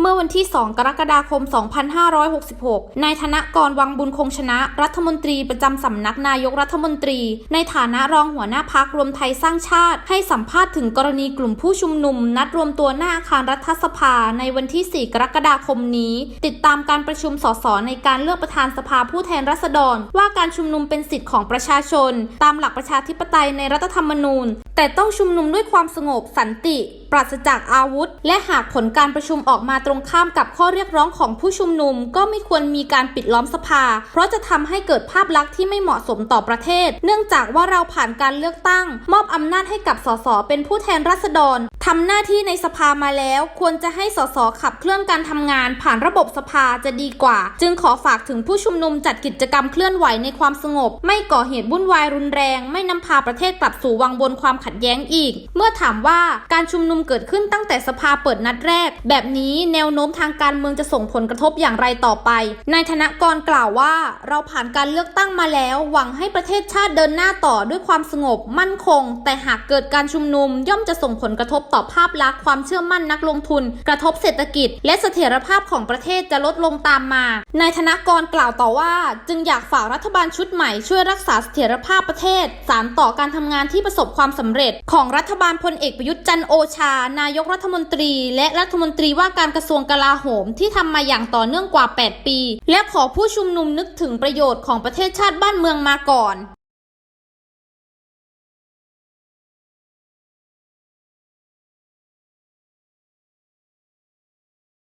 เมื่อวันที่ 2 กรกฎาคม 2566 นายธนกรวังบุญคงชนะ รัฐมนตรีประจำสำนักนายกรัฐมนตรี ในฐานะรองหัวหน้าพักรวมไทยสร้างชาติ ให้สัมภาษณ์ถึงกรณีกลุ่มผู้ชุมนุม นัดรวมตัวหน้าอาคารรัฐสภาในวันที่ 4 กรกฎาคมนี้ ติดตามการประชุมสสในการเลือกประธานสภาผู้แทนราษฎร ว่าการชุมนุมเป็นสิทธิ์ของประชาชน ตามหลักประชาธิปไตยในรัฐธรรมนูญ แต่ต้องชุมนุมด้วยความสงบสันติปราศจากอาวุธ และหากผลการประชุมออกมาตรงข้ามกับข้อเรียกร้องของผู้ชุมนุม ก็ไม่ควรมีการปิดล้อมสภา เพราะจะทำให้เกิดภาพลักษณ์ที่ไม่เหมาะสมต่อประเทศ เนื่องจากว่าเราผ่านการเลือกตั้ง มอบอำนาจให้กับสสเป็นผู้แทนราษฎร ทำหน้าที่ในสภามาแล้ว ควรจะให้สสขับเคลื่อนการทำงานผ่านระบบสภาจะดีกว่า จึงขอฝากถึงผู้ชุมนุมจัดกิจกรรมเคลื่อนไหวในความสงบ ไม่ก่อเหตุวุ่นวายรุนแรง ไม่นำพาประเทศกลับสู่วังวนความขัดแย้งอีก เมื่อถามว่าการชุมนุมเกิดขึ้นตั้งแต่สภาเปิดนัดแรก แบบนี้แนวโน้มทางการเมืองจะส่งผลกระทบอย่างไรต่อไปนายธนกรกล่าวว่า เราผ่านการเลือกตั้งมาแล้ว หวังให้ประเทศชาติเดินหน้าต่อด้วยความสงบมั่นคง แต่หากเกิดการชุมนุมย่อมจะส่งผลกระทบต่อภาพลักษณ์ความเชื่อมั่นนักลงทุน กระทบเศรษฐกิจ และเสถียรภาพของประเทศจะลดลงตามมานายธนกรกล่าวต่อว่า จึงอยากฝากรัฐบาลชุดใหม่ช่วยรักษาเสถียรภาพประเทศ สารต่อการทำงานที่ประสบความสำเร็จ ของรัฐบาลพลเอกประยุทธ์จันโอชา นายกรัฐมนตรี และรัฐมนตรีว่าการกระทรวงกลาโหม ที่ทำมาอย่างต่อเนื่องกว่า 8 ปี และขอผู้ชุมนุมนึกถึงประโยชน์ของประเทศชาติบ้านเมืองมาก่อน